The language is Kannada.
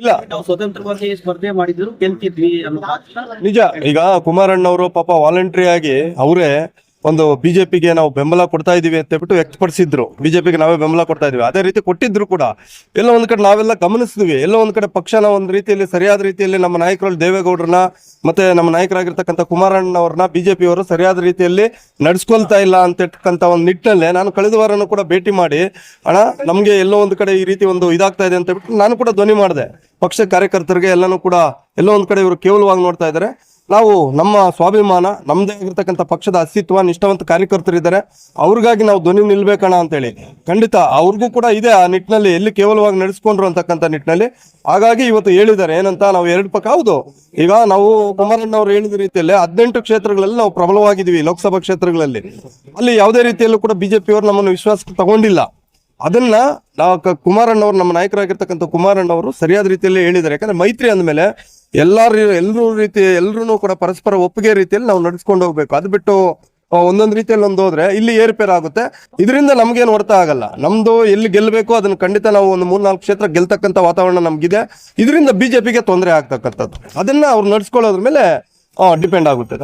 ಇಲ್ಲ. ನಾವು ಸ್ವತಂತ್ರವಾಗಿ ಸ್ಪರ್ಧೆ ಮಾಡಿದ್ರು ಗೆಲ್ತಿದ್ವಿ ಅನ್ನೋ ಮಾತನ್ನ ನಿಜ. ಈಗ ಕುಮಾರಣ್ಣವರು ಪಾಪ ವಾಲಂಟ್ರಿ ಆಗಿ ಅವರೇ ಒಂದು ಬಿಜೆಪಿಗೆ ನಾವು ಬೆಂಬಲ ಕೊಡ್ತಾ ಇದೀವಿ ಅಂತ ಹೇಳ್ಬಿಟ್ಟು ವ್ಯಕ್ತಪಡಿಸಿದ್ರು. ಬಿಜೆಪಿಗೆ ನಾವೇ ಬೆಂಬಲ ಕೊಡ್ತಾ ಇದೀವಿ. ಅದೇ ರೀತಿ ಕೊಟ್ಟಿದ್ರು ಕೂಡ. ಎಲ್ಲ ಒಂದ್ ಕಡೆ ನಾವೆಲ್ಲ ಗಮನಿಸಿದ್ವಿ. ಎಲ್ಲ ಒಂದ್ ಕಡೆ ಪಕ್ಷನ ಒಂದ್ ರೀತಿಯಲ್ಲಿ ಸರಿಯಾದ ರೀತಿಯಲ್ಲಿ ನಮ್ಮ ನಾಯಕರಲ್ಲಿ ದೇವೇಗೌಡರನ್ನ ಮತ್ತೆ ನಮ್ಮ ನಾಯಕರಾಗಿರ್ತಕ್ಕಂಥ ಕುಮಾರಣ್ಣವ್ರನ್ನ ಬಿಜೆಪಿ ಅವರು ಸರಿಯಾದ ರೀತಿಯಲ್ಲಿ ನಡ್ಸ್ಕೊಳ್ತಾ ಇಲ್ಲ ಅಂತ ಇರ್ತಕ್ಕಂಥ ಒಂದು ನಿಟ್ಟಿನಲ್ಲಿ ನಾನು ಕಳೆದ ವಾರನೂ ಕೂಡ ಭೇಟಿ ಮಾಡಿ, ಅಣ್ಣ, ನಮ್ಗೆ ಎಲ್ಲೋ ಒಂದ್ ಕಡೆ ಈ ರೀತಿ ಒಂದು ಇದಾಗ್ತಾ ಇದೆ ಅಂತ ಹೇಳ್ಬಿಟ್ಟು ನಾನು ಕೂಡ ಧ್ವನಿ ಮಾಡಿದೆ. ಪಕ್ಷ ಕಾರ್ಯಕರ್ತರಿಗೆ ಎಲ್ಲಾನು ಕೂಡ ಎಲ್ಲೋ ಒಂದ್ ಕಡೆ ಇವರು ಕೇವಲವಾಗಿ ನೋಡ್ತಾ ಇದ್ದಾರೆ. ನಾವು ನಮ್ಮ ಸ್ವಾಭಿಮಾನ ನಮ್ಮದೇ ಆಗಿರ್ತಕ್ಕಂಥ ಪಕ್ಷದ ಅಸ್ತಿತ್ವ, ನಿಷ್ಠಾವಂತ ಕಾರ್ಯಕರ್ತರಿದ್ದಾರೆ ಅವ್ರಿಗಾಗಿ ನಾವು ಧ್ವನಿ ನಿಲ್ಬೇಕಣ ಅಂತೇಳಿ. ಖಂಡಿತ ಅವ್ರಿಗೂ ಕೂಡ ಇದೆ ಆ ನಿಟ್ಟಿನಲ್ಲಿ ಎಲ್ಲಿ ಕೇವಲವಾಗಿ ನಡೆಸ್ಕೊಂಡ್ರು ಅಂತಕ್ಕಂಥ ನಿಟ್ಟಿನಲ್ಲಿ ಹಾಗಾಗಿ ಇವತ್ತು ಹೇಳಿದ್ದಾರೆ, ಏನಂತ ನಾವು ಎರಡು ಪಕ್ಕ, ಹೌದು. ಈಗ ನಾವು ಕುಮಾರಣ್ಣ ಅವರು ಹೇಳಿದ ರೀತಿಯಲ್ಲಿ ಹದಿನೆಂಟು ಕ್ಷೇತ್ರಗಳಲ್ಲಿ ನಾವು ಪ್ರಬಲವಾಗಿದ್ದೀವಿ ಲೋಕಸಭಾ ಕ್ಷೇತ್ರಗಳಲ್ಲಿ. ಅಲ್ಲಿ ಯಾವುದೇ ರೀತಿಯಲ್ಲೂ ಕೂಡ ಬಿಜೆಪಿ ಅವರು ನಮ್ಮನ್ನು ವಿಶ್ವಾಸಕ್ಕೆ ತಗೊಂಡಿಲ್ಲ. ಅದನ್ನ ನಾವು ಕುಮಾರಣ್ಣವ್ರು ನಮ್ಮ ನಾಯಕರಾಗಿರ್ತಕ್ಕಂಥ ಕುಮಾರಣ್ಣವರು ಸರಿಯಾದ ರೀತಿಯಲ್ಲಿ ಹೇಳಿದ್ದಾರೆ. ಯಾಕಂದ್ರೆ ಮೈತ್ರಿ ಅಂದಮೇಲೆ ಎಲ್ಲಾರು ಎಲ್ಲರೂ ರೀತಿ ಎಲ್ಲರೂ ಕೂಡ ಪರಸ್ಪರ ಒಪ್ಪಿಗೆ ರೀತಿಯಲ್ಲಿ ನಾವು ನಡೆಸ್ಕೊಂಡು ಹೋಗ್ಬೇಕು. ಅದು ಬಿಟ್ಟು ಒಂದೊಂದು ರೀತಿಯಲ್ಲಿ ಒಂದು ಹೋದ್ರೆ ಇಲ್ಲಿ ಏರ್ಪೇರ್ ಆಗುತ್ತೆ. ಇದರಿಂದ ನಮ್ಗೇನು ಹೊರತ ಆಗಲ್ಲ. ನಮ್ದು ಎಲ್ಲಿ ಗೆಲ್ಲಬೇಕು ಅದನ್ನ ಖಂಡಿತ ನಾವು ಒಂದು ಮೂರ್ನಾಲ್ಕು ಕ್ಷೇತ್ರ ಗೆಲ್ತಕ್ಕಂಥ ವಾತಾವರಣ ನಮ್ಗಿದೆ. ಇದರಿಂದ ಬಿಜೆಪಿಗೆ ತೊಂದರೆ ಆಗ್ತಕ್ಕಂಥದ್ದು. ಅದನ್ನ ಅವ್ರು ನಡ್ಸ್ಕೊಳ್ಳೋದ್ರ ಮೇಲೆ ಡಿಪೆಂಡ್ ಆಗುತ್ತೆ.